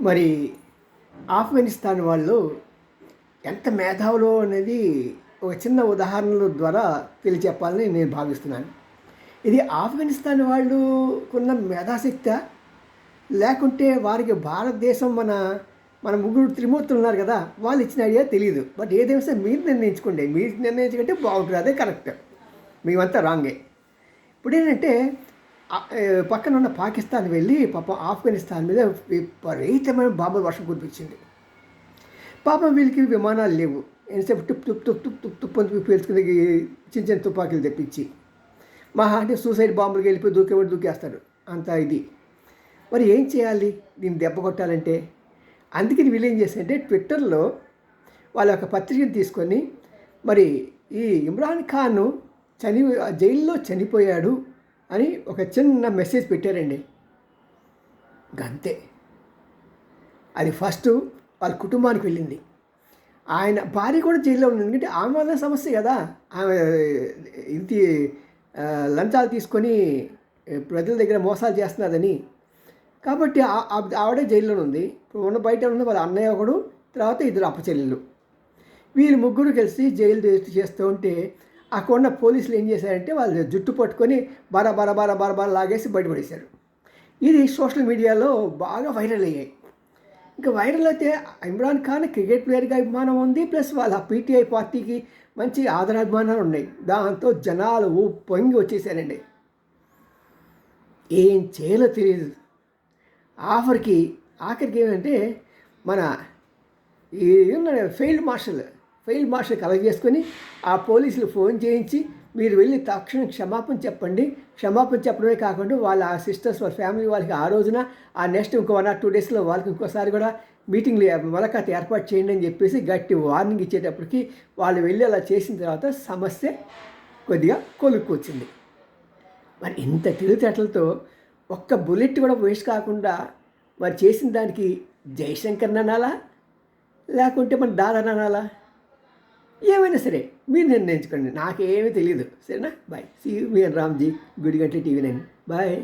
మరి ఆఫ్ఘనిస్తాన్ వాళ్ళు ఎంత మేధావులు అనేది ఒక చిన్న ఉదాహరణల ద్వారా తెలియచెప్పాలని నేను భావిస్తున్నాను. ఇది ఆఫ్ఘనిస్తాన్ వాళ్ళుకున్న మేధాశక్తి లేకుంటే వారికి భారతదేశం మన మన ముగ్గురు త్రిమూర్తులు ఉన్నారు కదా వాళ్ళు ఇచ్చిన ఐడియా తెలియదు బట్ ఏదైనా సరే మీరు నిర్ణయించుకోండి. మీరు నిర్ణయించుకుంటే బాగుంటుంది. అదే కరెక్ట్. మేమంతా రాంగే. ఇప్పుడు ఏంటంటే పక్కన ఉన్న పాకిస్తాన్ వెళ్ళి పాపం ఆఫ్ఘనిస్తాన్ మీద విపరీతమైన బాంబుల వర్షం కురిపించింది. పాపం వీళ్ళకి విమానాలు లేవు. ఎంతసేపు టుప్ టుప్ టుప్ టుప్ టుప్ టుప్ అని పేల్చుకునే చిన్న చిన్న తుపాకీలు తెప్పించి మా అంటే సూసైడ్ బాంబులకి వెళ్ళిపోయి దూకేవాడు దూకేస్తాడు? అంత ఇది. మరి ఏం చేయాలి? దీన్ని దెబ్బ కొట్టాలంటే? అందుకని వీళ్ళు ఏం చేశారంటే ట్విట్టర్లో వాళ్ళ యొక్క పత్రికను తీసుకొని మరి ఈ ఇమ్రాన్ ఖాన్ చని జైల్లో చనిపోయాడు. అని ఒక చిన్న మెసేజ్ పెట్టారండి. గంతే. అది ఫస్ట్ వాళ్ళ కుటుంబానికి వెళ్ళింది. ఆయన భార్య కూడా జైల్లో ఉంది. ఎందుకంటే ఆమె వల్ల సమస్య కదా. ఆమె ఇంటి లంచాలు తీసుకొని ప్రజల దగ్గర మోసాలు చేస్తున్నదని కాబట్టి ఆ- ఆవిడే జైల్లో ఉంది. ఇప్పుడు ఉన్న బయట ఉన్న వాళ్ళ అన్నయ్య ఒకడు తర్వాత ఇద్దరు అప్పచెల్లెళ్ళు. వీళ్ళు ముగ్గురు కలిసి జైలు చేస్తూ ఉంటే అక్కడ ఉన్న పోలీసులు ఏం చేశారంటే వాళ్ళు జుట్టు పట్టుకొని బర బర బర బర బర లాగేసి బయటపడేశారు. ఇది సోషల్ మీడియాలో బాగా వైరల్ అయ్యాయి. ఇంకా వైరల్ అయితే ఇమ్రాన్ ఖాన్ క్రికెట్ ప్లేయర్గా అభిమానం ఉంది ప్లస్ వాళ్ళ పీటీఐ పార్టీకి మంచి ఆదరాభిమానాలు ఉన్నాయి. దాంతో జనాలు ఓ పొంగి వచ్చేసారండి. ఏం చేయాలో తెలియదు ఆఫర్కి ఆఖరికి ఏమంటే మన ఈ ఉన్నాడు failed marshal fail marshal collect చేసుకుని ఆ పోలీసులు ఫోన్ చేయించి మీరు వెళ్ళి తక్షణం క్షమాపణ చెప్పండి. క్షమాపణ చెప్పడమే కాకుండా వాళ్ళ ఆ సిస్టర్స్ వాళ్ళ ఫ్యామిలీ వాళ్ళకి ఆ రోజున ఆ నెక్స్ట్ ఇంకో వన్ ఆర్ టూ డేస్లో వాళ్ళకి ఇంకోసారి కూడా మీటింగ్లు మొలకత ఏర్పాటు చేయండి అని చెప్పేసి గట్టి వార్నింగ్ ఇచ్చేటప్పటికి వాళ్ళు వెళ్ళి అలా చేసిన తర్వాత సమస్య కొద్దిగా కొలుక్కొచ్చింది. మరి ఇంత తెలివితేటలతో ఒక్క బుల్లెట్ కూడా వేస్ట్ కాకుండా మరి చేసిన దానికి జయశంకర్ అనాలా లేకుంటే మన దాదా అనాలా ఏమైనా సరే మీరు నిర్ణయించుకోండి. నాకేమీ తెలియదు సరేనా? బాయ్ సీ మీ Ramji Gudiganta TV nine. Bye